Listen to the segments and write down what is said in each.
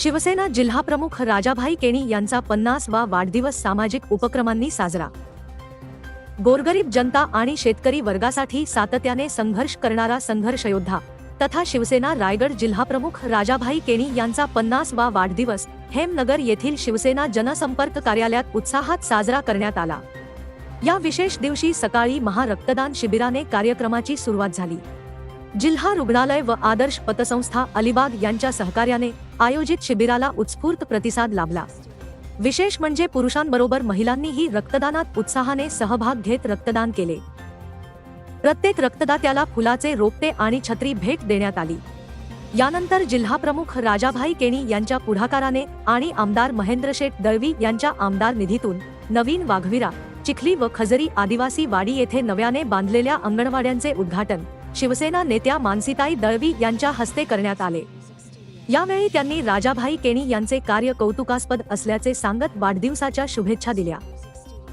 शिवसेना जिल्हाप्रमुख राजाभाई केणी यांचा पन्नास वा वाढदिवस सामाजिक उपक्रमांनी साजरा. गोरगरीब जनता आणि शेतकरी वर्गासाठी सातत्याने संघर्ष करणारा संघर्ष योद्धा तथा शिवसेना रायगड जिल्हाप्रमुख राजाभाई केणी यांचा पन्नास वा वाढदिवस हेमनगर येथील शिवसेना जनसंपर्क कार्यालयात उत्साहात साजरा करण्यात आला. या विशेष दिवशी सकाळी महारक्तदान शिबिराने कार्यक्रमाची सुरुवात झाली. जिल्हा रुग्णालय व आदर्श पतसंस्था अलिबाग यांच्या सहकार्याने आयोजित शिबिराला उत्स्फूर्त प्रतिसाद लाभला. विशेष म्हणजे पुरुषांबरोबर महिलांनीही रक्तदानात उत्साहाने सहभाग घेत रक्तदान केले. प्रत्येक रक्तदात्याला फुलाचे रोपटे आणि छत्री भेट देण्यात आली. यानंतर जिल्हाप्रमुख राजाभाई केणी यांच्या पुढाकाराने आणि आमदार महेंद्र शेठ दळवी यांच्या आमदार निधीतून नवीन वाघविरा चिखली व खजरी आदिवासी वाडी येथे नव्याने बांधलेल्या अंगणवाड्यांचे उद्घाटन. शिवसेना नेत्या मानसीताई दळवी यांच्या हस्ते करण्यात आले. यावेळी त्यांनी राजाभाई केणी यांचे कार्य कौतुकास्पद असल्याचे सांगत वाढदिवसाच्या शुभेच्छा दिल्या.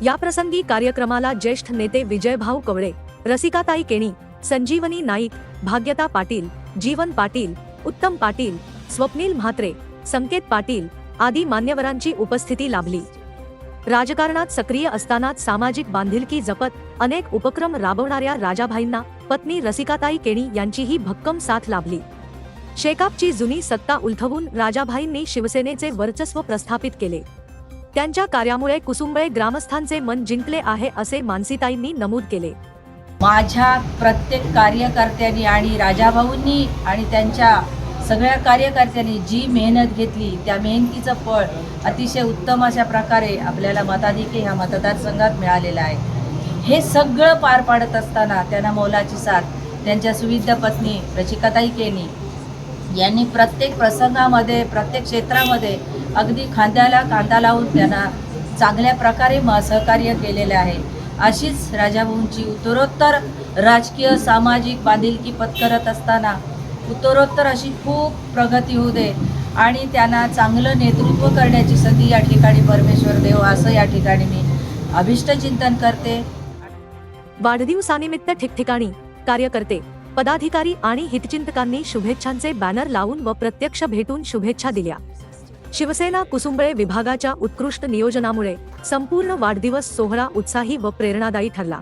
याप्रसंगी कार्यक्रमाला ज्येष्ठ नेते विजयभाऊ कवळे रसिकाताई केणी संजीवनी नाईक भाग्यता पाटील जीवन पाटील उत्तम पाटील स्वप्नील म्हात्रे संकेत पाटील आदी मान्यवरांची उपस्थिती लाभली. राजकारणात सक्रिय असतानाच सामाजिक बांधिलकी जपत अनेक उपक्रम राबवणाऱ्या राजाभाईंना पत्नी रसिकाताई केणी यांचीही भक्कम साथ लाभली. शेकापची जुनी सत्ता उलथवून राजाभाईंनी शिवसेनेचे वर्चस्व प्रस्थापित केले. त्यांच्या कार्यामुळे कुसुंबळे ग्रामस्थांचे मन जिंकले आहे असे मानसीताईंनी नमूद केले. माझ्या प्रत्येक कार्यकर्त्यांनी आणि राजाभाऊंनी आणि त्यांच्या सगळ्या कार्यकर्त्यांनी जी मेहनत घेतली त्या मेहनतीचं फळ अतिशय उत्तम अशा प्रकारे आपल्याला मताधिके ह्या मतदारसंघात मिळालेलं आहे. हे सगळं पार पाडत असताना त्यांना मौलाची साथ त्यांच्या सुविद्य पत्नी रचिकाताई केनी यांनी प्रत्येक प्रसंगामध्ये प्रत्येक क्षेत्रामध्ये अगदी खांद्याला कांदा लावून त्यांना चांगल्या प्रकारे म सहकार्य केलेले आहे. अशीच राजाभाऊंची उत्तरोत्तर राजकीय सामाजिक बांधिलकी पत्करत असताना उत्तरोत्तर अशी खूप प्रगती होऊ दे. आणि त्यांना चांगलं नेतृत्व करण्याची संधी या ठिकाणी परमेश्वर देव असं या ठिकाणी मी अभिष्ट चिंतन करते. वाढदिवसानिमित्त ठिकठिकाणी कार्यकर्ते पदाधिकारी आणि हितचिंतकांनी शुभेच्छांचे बॅनर लावून व प्रत्यक्ष भेटून शुभेच्छा दिल्या. शिवसेना कुसुंबळे विभागाच्या उत्कृष्ट नियोजनामुळे संपूर्ण वाढदिवस सोहळा उत्साही व प्रेरणादायी ठरला.